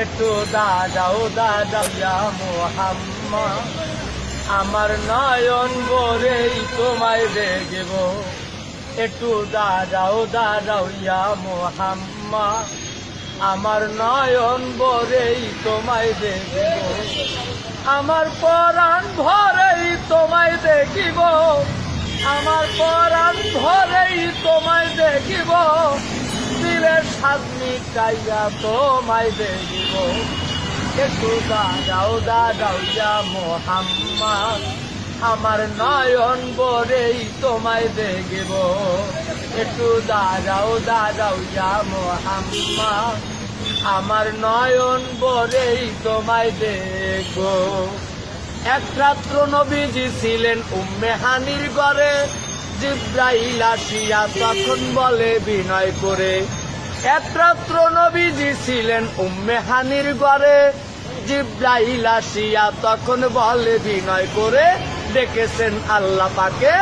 একটু দাদাও দাদা ইয়া মোহাম্মদ। আমার নয়ন বরেই তোমায় দেখব। একটু দাদাও দাদাও ইয়া মোহাম্মদ। আমার নয়ন বরেই তোমায় দেখব। আমার পরাণ ভরেই তোমায় দেখিব। আমার পরাণ সাত মিটাইয়া তোমায় দেখিব একটু দাদাও দাদাও ইয়া মোহাম্মদ। আমার নয়ন বরেই তোমায় দেখিব একটু দাদাও দাদাও ইয়া মোহাম্মদ। আমার নয়ন বরেই তোমায় দেখব এক রাত্র নবীজি ছিলেন উম্মে হানির ঘরে। জিব্রাইল আসিয়া তখন বলে, বিনয় করে এক রাত্র নবীজি ছিলেন উম্মে হানির ঘরে। জিব্রাইল আসিয়া তখন বলে, বিনয় করে ডেকেছেন আল্লাহ পাকে,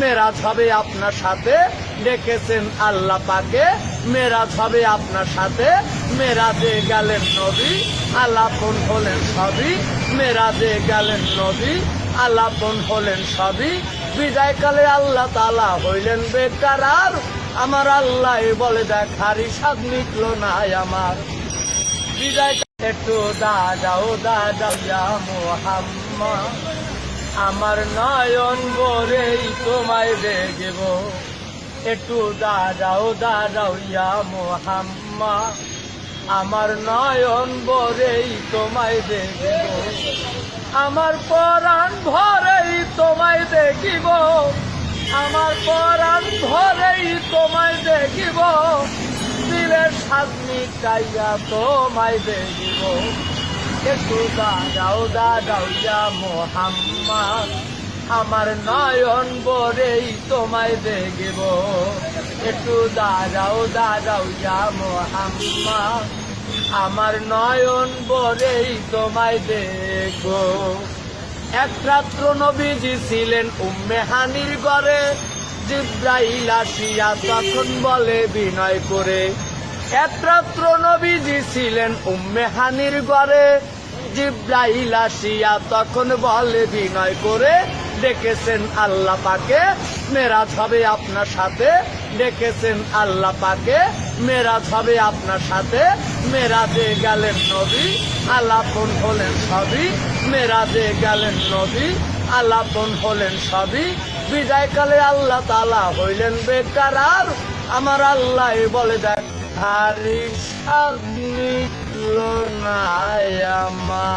মেরাজ হবে আপনার সাথে। ডেকেছেন আল্লাহ পাকে, মেরাজ হবে আপনার সাথে। মেরাজে গেলেন নবী, আলাপন হলেন সবই। মেরাজে গেলেন নবী, আলাপন হলেন সবই। বিদায়কালে আল্লাহ তালা হইলেন বেকার আর আমার আল্লাহ বলে দেখারি স্বাদ মিটলো না আমার। একটু দাদাও দাদা ইয়া মোহাম্মদ। আমার নয়ন বরেই তোমায় দেখব। একটু দাদাও দাদাও ইয়া মোহাম্মদ। আমার নয়ন বরেই তোমায় দেখব। আমার পরাণ ভরেই তোমায় দেখিব। আমার পরাণ ভরেই তোমায় দেখিব। দিলের সাত মিটাইয়া তোমায় দেখিব। একটু দাদাও দাদাও ইয়া মোহাম্মদ। আমার নয়ন বরেই তোমায় দেখিব। একটু দাদাও দাদাও ইয়া মোহাম্মদ। আমার নয়ন বরেই তোমায় দেখব। এক রাত্র নবীজি ছিলেন উম্মে হানির ঘরে। জিব্রাইল আসিয়া তখন বলে, বিনয় করে। এক রাত্র নবীজি ছিলেন উম্মে হানির ঘরে। জিব্রাইল আসিয়া তখন বলে, বিনয় করে, ডেকেছেন আল্লাহ পাকে, মেরাজ হবে আপনার সাথে, ডেকেছেন আল্লাহ পাকে, মেরাজ হবে আপনার সাথে, মেরাজে গেলেন নবী। আলাপন হলেন সবই, মেরাজে গেলেন নবী, আলাপন হলেন সবই। বিদায়কালে আল্লাহ তালা হইলেন বেকার, আর আমার আল্লাহ বলে দেখ হারি মিটল আমার।